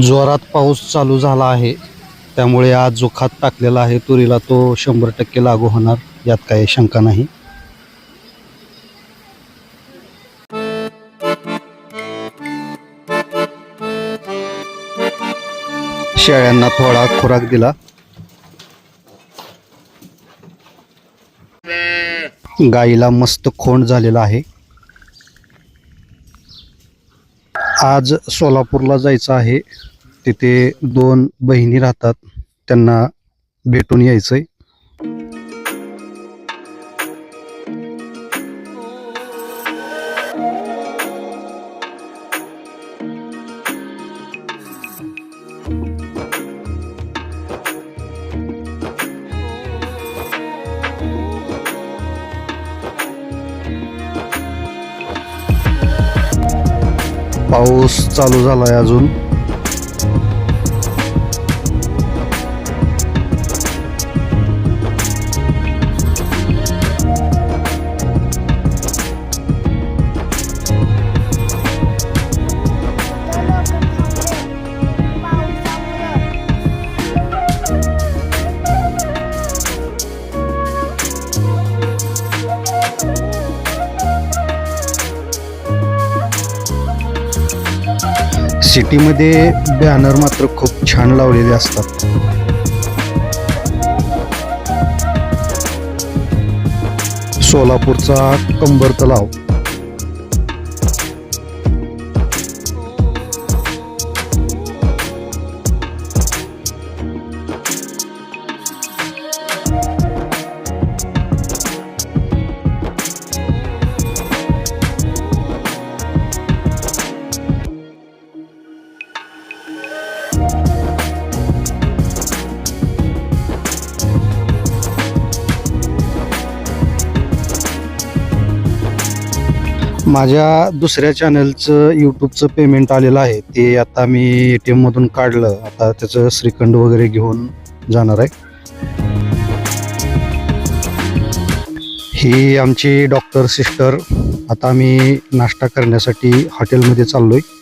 जोरात पाऊस चालू झाला आहे. त्यामुळे आज जो खात टाकलेला आहे तुरीला तो शंभर टक्के लागू होणार यात काही शंका नाही. शेळ्यांना थोडा खुराक दिला. गाईला मस्त खोंड झालेला आहे. आज सोलापूरला जायचं आहे. तिथे दोन बहिणी राहतात. त्यांना भेटून यायचंय. पाऊस चालू झाला आहे अजून. सिटीमध्ये बॅनर मात्र खूप छान लावलेले असतात. सोलापूरचा कंबर तलाव. माझ्या दुसऱ्या चॅनलचं यूट्यूबचं पेमेंट आलेलं आहे. ते आता मी ए टी एममधून काढलं. आता त्याचं श्रीखंड वगैरे घेऊन जाणार आहे. ही आमची डॉक्टर सिस्टर आता आम्ही नाश्ता करण्यासाठी हॉटेलमध्ये चाललो आहे